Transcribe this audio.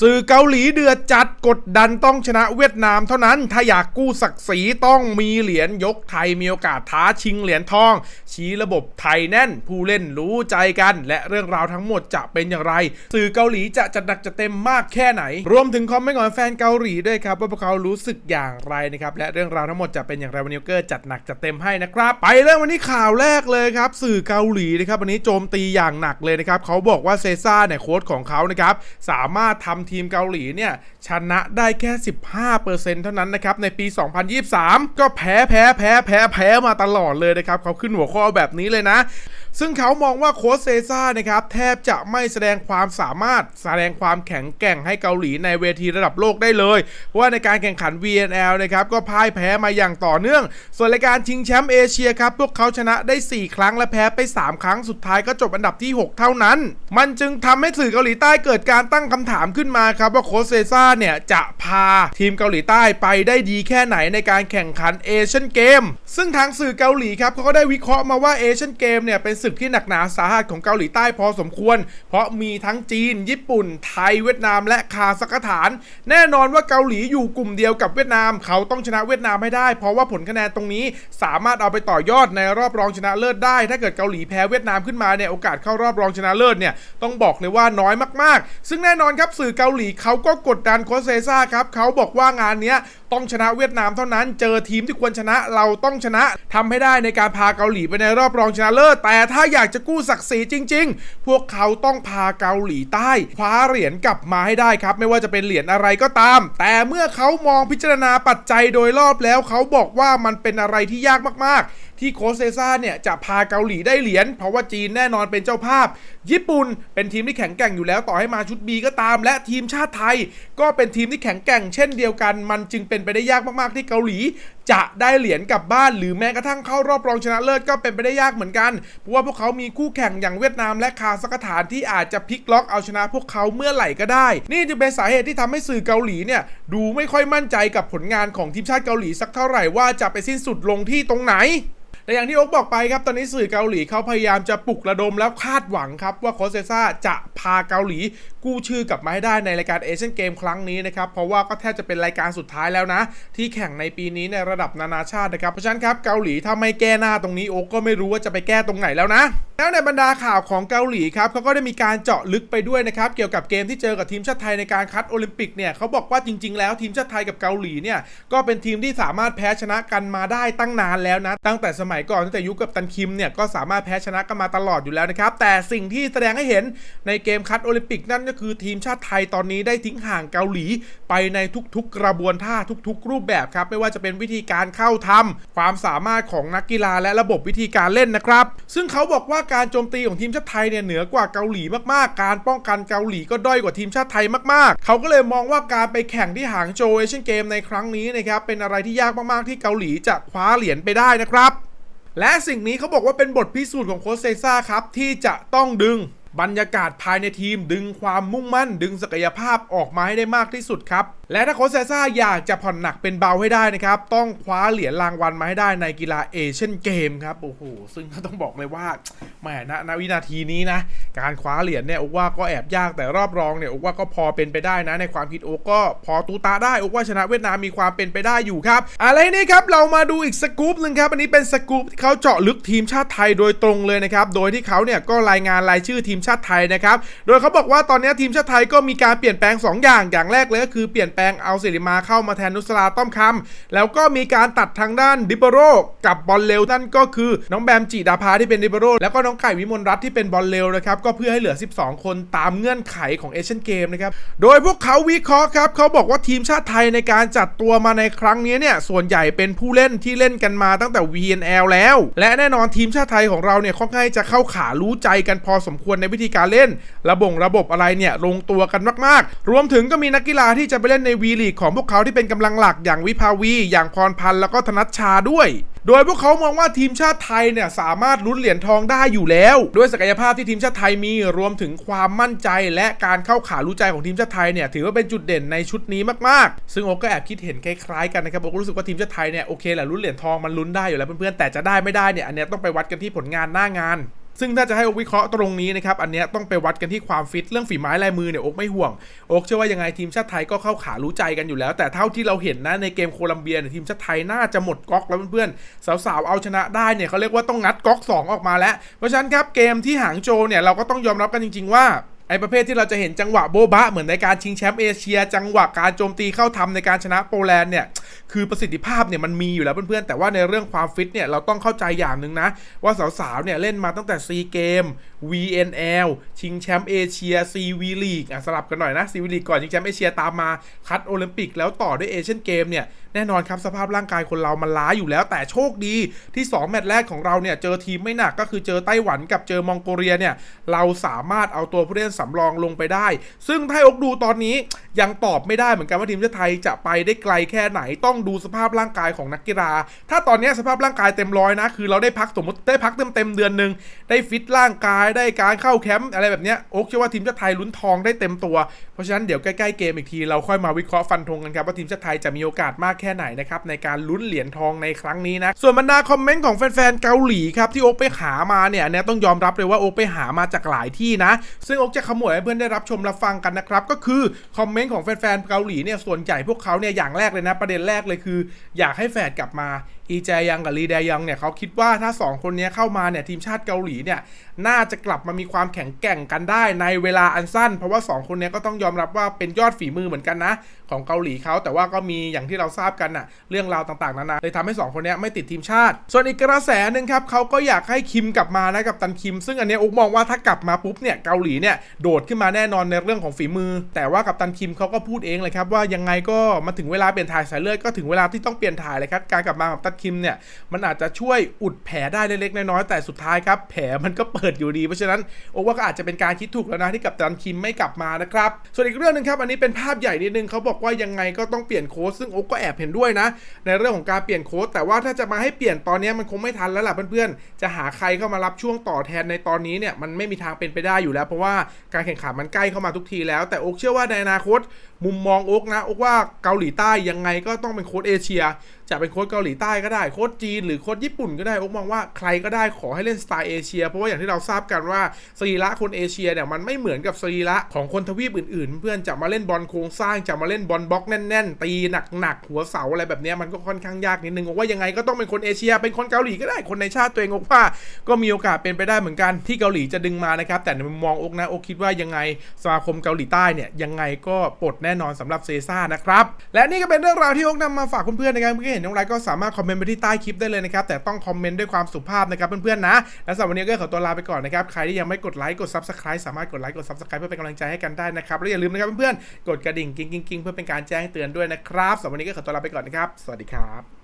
สื่อเกาหลีเดือดจัดกดดันต้องชนะเวียดนามเท่านั้น ถ้าอยากกู้ศักดิ์ศรีต้องมีเหรียญยกไทยมีโอกาสท้าชิงเหรียญทอง ชี้ระบบไทยแน่น ผู้เล่นรู้ใจกัน และเรื่องราวทั้งหมดจะเป็นอย่างไร สื่อเกาหลีจะจัดหนักจะเต็มมากแค่ไหน รวมถึงคอมเมนต์ของแฟนเกาหลีด้วยครับว่าพวกเขารู้สึกอย่างไรนะครับและเรื่องราวทั้งหมดจะเป็นอย่างไรวันนี้เกอร์จัดหนักจัดเต็มให้นะครับ ไปเริ่มวันนี้ข่าวแรกเลยครับสื่อเกาหลีนะครับวันนี้โจมตีอย่างหนักเลยนะครับเขาบอกว่าเซซ่าเนี่ยโค้ชของเขานะครับสามารถทำทีมเกาหลีเนี่ยชนะได้แค่ 15%เท่านั้นนะครับในปี 2023 ก็แพ้แพ้แพ้แพ้แพ้มาตลอดเลยนะครับเขาขึ้นหัวข้อแบบนี้เลยนะ ซึ่งเขามองว่าโค้ชเซซ่านะครับแทบจะไม่แสดงความสามารถแสดงความแข็งแกร่งให้เกาหลีในเวทีระดับโลกได้เลย เพราะว่าในการแข่งขัน VNL นะครับก็พ่ายแพ้มาอย่างต่อเนื่อง ส่วนรายการชิงแชมป์เอเชียครับพวกเขาชนะได้ 4 ครั้งและแพ้ไป 3 ครั้งสุดท้ายก็จบอันดับที่ 6 เท่านั้น มันจึงทำให้สื่อเกาหลีใต้เกิดการตั้งคำถามขึ้นมาครับว่าโค้ชเซซ่าเนี่ยจะพาทีมเกาหลีใต้ไปได้ดีแค่ไหนในการแข่งขันเอเชียนเกมซึ่งทางสื่อเกาหลีครับเขาก็ได้วิเคราะห์มาว่าเอเชียนเกมเนี่ยเป็นศึกที่หนักหนาสาหัสของเกาหลีใต้พอสมควร เพราะมีทั้งจีน ญี่ปุ่น ไทย เวียดนาม และคาซัคสถาน แน่นอนว่าเกาหลีอยู่กลุ่มเดียวกับเวียดนาม เขาต้องชนะเวียดนามให้ได้ เพราะว่าผลคะแนนตรงนี้สามารถเอาไปต่อยอดในรอบรองชนะเลิศได้ ถ้าเกิดเกาหลีแพ้เวียดนามขึ้นมาเนี่ยโอกาสเข้ารอบรองชนะเลิศเนี่ยต้องบอกเลยว่าน้อยมากๆ ซึ่งแน่นอนครับสื่อเกาหลีเขาก็กดดันโคเซซ่าครับเขาบอกว่างานนี้ต้องชนะเวียดนามเท่านั้น เจอทีมที่ควรชนะเราต้องชนะทำให้ได้ในการพาเกาหลีไปในรอบรองชนะเลิศแต่ถ้าอยากจะกู้ศักดิ์ศรีจริง ๆ พวกเขาต้องพาเกาหลีใต้คว้าเหรียญกลับมาให้ได้ครับ ไม่ว่าจะเป็นเหรียญอะไรก็ตาม แต่เมื่อเขามองพิจารณาปัจจัยโดยรอบแล้วเขาบอกว่ามันเป็นอะไรที่ยากมากๆ ที่โคชเซซ่าเนี่ยจะพาเกาหลีได้เหรียญเพราะว่าจีนแน่นอนเป็นเจ้าภาพ ญี่ปุ่นเป็นทีมที่แข็งแกร่งอยู่แล้วต่อให้มาชุด B ก็ตาม และทีมชาติไทย ก็เป็นทีมที่แข็งแกร่งเช่นเดียวกัน มันจึงเป็นไปได้ยากมากๆที่เกาหลี จะได้เหรียญกลับบ้าน หรือแม้กระทั่งเข้ารอบรองชนะเลิศก็เป็นไปได้ยากเหมือนกันเพราะว่าพวกเขามีคู่แข่งอย่างเวียดนามและคาซัคสถานที่อาจจะพลิกล็อกเอาชนะพวกเขาเมื่อไหร่ก็ได้ นี่จึงเป็นสาเหตุที่ทำให้สื่อเกาหลีเนี่ยดูไม่ค่อยมั่นใจกับผลงานของทีมชาติเกาหลีสักเท่าไหร่ว่าจะไปสิ้นสุดลงที่ตรงไหน แต่อย่างที่โอ๊กบอกไปครับ ตอนนี้สื่อเกาหลีเขาพยายามจะปลุกระดมแล้วคาดหวังครับว่าโคเซซ่าจะพาเกาหลีกู้ชื่อกลับมาให้ได้ในรายการเอเชียนเกมครั้งนี้นะครับ เพราะว่าก็แทบจะเป็นรายการสุดท้ายแล้วนะ ที่แข่งในปีนี้ในระดับนานาชาตินะครับ เพราะฉะนั้นครับเกาหลีถ้าไม่แก้หน้าตรงนี้โอ๊กก็ไม่รู้ว่าจะไปแก้ตรงไหนแล้วนะแล้วในบรรดาข่าวของเกาหลีครับเขาก็ได้มีการเจาะลึกไปด้วยนะครับเกี่ยวกับเกมที่เจอกับทีมชาติไทยในการคัดโอลิมปิกเนี่ยเขาบอกว่าจริง ๆ แล้วทีมชาติไทยกับเกาหลีเนี่ยก็เป็นทีมที่สามารถแพ้ชนะกันมาได้ตั้งนานแล้วนะตั้งแต่สมัยก่อนตั้งแต่ยุคกับตันคิมเนี่ยก็สามารถแพ้ชนะกันมาตลอดอยู่แล้วนะครับ แต่สิ่งที่แสดงให้เห็นในเกมคัดโอลิมปิกนั่นก็คือทีมชาติไทยตอนนี้ได้ทิ้งห่างเกาหลี ไปในทุกๆ กระบวนท่าทุก ๆ รูปแบบครับ ไม่ว่าจะเป็นวิธีการเข้าทำความสามารถของนักกีฬาและระบบวิธีการเล่นนะครับ ซึ่งเขาบอกว่าการโจมตีของทีมชาติไทยเนี่ยเหนือกว่าเกาหลีมากๆ การป้องกันเกาหลีก็ด้อยกว่าทีมชาติไทยมากๆ เขาก็เลยมองว่าการไปแข่งที่หางโจเอเชียนเกมในครั้งนี้นะครับเป็นอะไรที่ยากมากๆที่เกาหลีจะคว้าเหรียญไปได้นะครับ และสิ่งนี้เขาบอกว่าเป็นบทพิสูจน์ของโค้ชเซซ่าครับ ที่จะต้องดึงบรรยากาศภายในทีม ดึงความมุ่งมั่น ดึงศักยภาพออกมาให้ได้มากที่สุดครับและถ้าโค้ชเซซ่าอยากจะผ่อนหนักเป็นเบาให้ได้นะครับ ต้องคว้าเหรียญรางวัลมาให้ได้ในกีฬาเอเชียนเกมครับโอ้โหซึ่งก็ต้องบอกเลยว่าแหมณณวินาทีนี้นะ การคว้าเหรียญเนี่ยโอกว่าก็แอบยากแต่รอบรองเนี่ยโอกว่าก็พอเป็นไปได้นะ ในความคิดโอกก็พอตูตาได้โอกว่าชนะเวียดนามมีความเป็นไปได้อยู่ครับ อะไรนี่ครับเรามาดูอีกสกู๊ปหนึ่งครับอันนี้เป็นสกู๊ปที่เขาเจาะลึกทีมชาติไทยโดยตรงเลยนะครับโดยที่เขาเนี่ยก็รายงานรายชื่อทีมชาติไทยนะครับโดยเขาบอกว่าตอนนี้ทีมชาติไทยก็มีการเปลี่ยนแปลง 2 อย่างอย่างแรกเลยก็คือเปลี่ยนแปลงเอาสิริมาเข้ามาแทนนุสลาต้อมคำแล้วก็มีการตัดทางด้านดิปโรกับบอลเร็วนั่นก็คือน้องแบมจิดาภาที่เป็นดิปโรแล้วก็น้องไก่วิมลรัตน์ที่เป็นบอลเร็วนะครับก็เพื่อให้เหลือ 12 คนตามเงื่อนไขของเอเชียนเกมนะครับโดยพวกเขาวิเคราะห์ครับเขาบอกว่าทีมชาติไทยในการจัดตัวมาในครั้งนี้เนี่ยส่วนใหญ่เป็นผู้เล่นที่เล่นกันมาตั้งแต่ VNL แล้ว และแน่นอนทีมชาติไทยของเราเนี่ยค่อนข้างจะเข้าขารู้ใจกันพอสมควรในวิธีการเล่น ระบบระบบอะไรเนี่ยลงตัวกันมากๆ รวมถึงก็มีนักกีฬาที่จะไปเล่นในวีลีกของพวกเขาที่เป็นกำลังหลักอย่างวิภาวี อย่างพรพันธ์แล้วก็ธนัชชาด้วยโดยพวกเขามองว่าทีมชาติไทยเนี่ยสามารถลุ้นเหรียญทองได้อยู่แล้ว ด้วยศักยภาพที่ทีมชาติไทยมีรวมถึงความมั่นใจ และการเข้าขารู้ใจของทีมชาติไทยเนี่ยถือว่าเป็นจุดเด่นในชุดนี้มากๆ ซึ่งโอ๊กก็แอบคิดเห็นคล้ายๆกันนะครับโอ๊กรู้สึกว่าทีมชาติไทยเนี่ยโอเคแหละลุ้นเหรียญทองมันลุ้นได้อยู่แล้วเพื่อนๆแต่จะได้ไม่ได้เนี่ยอันนี้ยต้องไปวัดกันที่ผลงานหน้างาน ซึ่งถ้าจะให้อกวิเคราะห์ตรงนี้นะครับอันนี้ต้องไปวัดกันที่ความฟิตเรื่องฝีไม้ลายมือเนี่ยโอกไม่ห่วงโอกเชื่อว่ายังไงทีมชาติไทยก็เข้าขารู้ใจกันอยู่แล้ว แต่เท่าที่เราเห็นนะในเกมโคลัมเบียเนี่ยทีมชาติไทยน่าจะหมดก๊อกแล้วเพื่อนๆสาวๆเอาชนะได้เนี่ยเขาเรียกว่าต้องงัดก๊อก 2 ออกมาแล้ว เพราะฉะนั้นครับเกมที่หางโจเนี่ยเราก็ต้องยอมรับกันจริง ๆ ว่าไอ้ประเภทที่เราจะเห็นจังหวะโบบะเหมือนในการชิงแชมป์เอเชีย จังหวะการโจมตีเข้าทำในการชนะโปแลนด์เนี่ย คือประสิทธิภาพเนี่ยมันมีอยู่แล้วเพื่อนๆ แต่ว่าในเรื่องความฟิตเนี่ยเราต้องเข้าใจอย่างหนึ่งนะ ว่าสาวๆเนี่ยเล่นมาตั้งแต่ซีเกม VNL ชิงแชมป์เอเชีย CV League อะสลับกันหน่อยนะ CV League ก่อนชิงแชมป์เอเชียตามมาคัดโอลิมปิกแล้วต่อด้วยเอเชียนเกมเนี่ยแน่นอนครับสภาพร่างกายคนเรามันล้าอยู่แล้ว แต่โชคดีที่ 2 แมตช์แรกของเราเนี่ยเจอทีมไม่หนักก็คือเจอไต้หวันกับเจอมองโกเลียเนี่ยเราสามารถเอาตัวผู้เล่นสำรองลงไปได้ ซึ่งถ้าอกดูตอนนี้ยังตอบไม่ได้เหมือนกันว่าทีมชาติไทยจะไปได้ไกลแค่ไหนต้ององดูสภาพร่างกายของนักกีฬา ถ้าตอนนี้สภาพร่างกายเต็มร้อยนะ คือเราได้พักสมมติได้พักเต็มเต็มเดือนหนึ่งได้ฟิตร่างกายได้การเข้าแคมป์อะไรแบบนี้โอ๊กเชื่อว่าทีมชาติไทยลุ้นทองได้เต็มตัว เพราะฉะนั้นเดี๋ยวใกล้ๆเกมอีกทีเราค่อยมาวิเคราะห์ฟันธงกันครับว่าทีมชาติไทยจะมีโอกาสมากแค่ไหนนะครับในการลุ้นเหรียญทองในครั้งนี้นะส่วนบรรดาคอมเมนต์ของแฟนๆเกาหลีครับที่โอ๊กไปหามาเนี่ยเนี้ยต้องยอมรับเลยว่าโอ๊กไปหามาจากหลายที่นะ ซึ่งโอ๊กจะขโมวดให้เพื่อนได้รับชมรับฟังกันนะครับก็คือคอมเมนต์ของแฟนๆเกาหลีเนี่ยส่วนใหญ่พวกเขาเนี่ยอย่างแรกเลยนะประเด็นแรกเลยคือ อยากให้แฝดกลับมา อีแจยังกับลีแดยังเนี่ยเขาคิดว่าถ้า 2 คนนี้เข้ามาเนี่ยทีมชาติเกาหลีเนี่ยน่าจะกลับมามีความแข็งแกร่งกันได้ในเวลาอันสั้น เพราะว่า 2 คนนี้ก็ต้องยอมรับว่าเป็นยอดฝีมือเหมือนกันนะของเกาหลีเขาแต่ว่าก็มีอย่างที่เราทราบกันน่ะเรื่องราวต่างๆนานาเลยทำให้ 2 คนนี้ไม่ติดทีมชาติ ส่วนอีกกระแสหนึ่งครับเขาก็อยากให้คิมกลับมานะกับตันคิม ซึ่งอันนี้อุกมองว่าถ้ากลับมาปุ๊บเนี่ยเกาหลีเนี่ยโดดขึ้นมาแน่นอนในเรื่องของฝีมือ แต่ว่ากับตันคิมเขาก็พูดเองเลยครับว่ายังไงก็มาถึงเวลาเปลี่ยนถ่ายสายเลือดก็ถึงเวลาที่ต้องเปลี่ยนถ่ายเลยครับการกลับมาของตันคิมเนี่ยมันอาจจะช่วยอุดแผลได้เล็กๆน้อยๆแต่สุดท้ายครับแผลมันก็เปิดอยู่ดี เพราะฉะนั้นโอว่าก็อาจจะเป็นการคิดถูกแล้วนะที่กับตันคิมไม่กลับมานะครับส่วนอีกเรื่องนึงครับอันนี้เป็นภาพใหญ่นิดนึงเขาบอกว่ายังไงก็ต้องเปลี่ยนโค้ดซึ่งโอ๊กก็แอบเห็นด้วยนะ ในเรื่องของการเปลี่ยนโค้ดแต่ว่าถ้าจะมาให้เปลี่ยนตอนนี้มันคงไม่ทันแล้วล่ะเพื่อนๆ จะหาใครเข้ามารับช่วงต่อแทนในตอนนี้เนี่ยมันไม่มีทางเป็นไปได้อยู่แล้ว เพราะว่าการแข่งขันมันใกล้เข้ามาทุกทีแล้ว แต่โอ๊กเชื่อว่าในอนาคต มุมมองโอ๊กนะโอ๊กว่าเกาหลีใต้ยังไงก็ต้องเป็นโค้ดเอเชียจะเป็นโค้ชเกาหลีใต้ก็ได้โค้ชจีนหรือโค้ชญี่ปุ่นก็ได้โอ๊กมองว่าใครก็ได้ขอให้เล่นสไตล์เอเชีย เพราะว่าอย่างที่เราทราบกันว่าสรีระคนเอเชียเนี่ยมันไม่เหมือนกับสรีระของคนทวีปอื่นๆ เพื่อนจะมาเล่นบอลโครงสร้างจะมาเล่นบอลบล็อกแน่น ๆ ตีหนักๆหัวเสาอะไรแบบนี้มันก็ค่อนข้างยากนิดนึงอกว่ายังไงก็ต้องเป็นคนเอเชีย เป็นคนเกาหลีก็ได้คนในชาติตัวเองโอ๊กว่า ก็มีโอกาสเป็นไปได้เหมือนกันที่เกาหลีจะดึงมานะครับแต่ในมุมมองโอ๊กนะโอ๊กคิดว่ายังไงสมาคมเกาหลีใต้เนี่ยยังไงก็ปลดแน่นอนสำหรับเซซ่านะครับและนี่ก็เป็นเรื่องราวที่อกนำมาฝากเพื่อนๆนะครับเมื่อเห็นอย่างไรก็สามารถคอมเมนต์ไปที่ใต้คลิปได้เลยนะครับแต่ต้องคอมเมนต์ด้วยความสุภาพนะครับเพื่อนๆนะและสำหรับวันนี้ก็ขอตัวลาไปก่อนนะครับใครที่ยังไม่กดไลค์กด subscribe สามารถกดไลค์กด subscribe เพื่อเป็นกำลังใจให้กันได้นะครับและอย่าลืมนะครับเพื่อนๆกดกระดิ่งกิ๊งๆๆเพื่อเป็นการแจ้งเตือนด้วยนะครับสำหรับวันนี้ก็ขอตัวลาไปก่อนนะครับสวัสดีครับ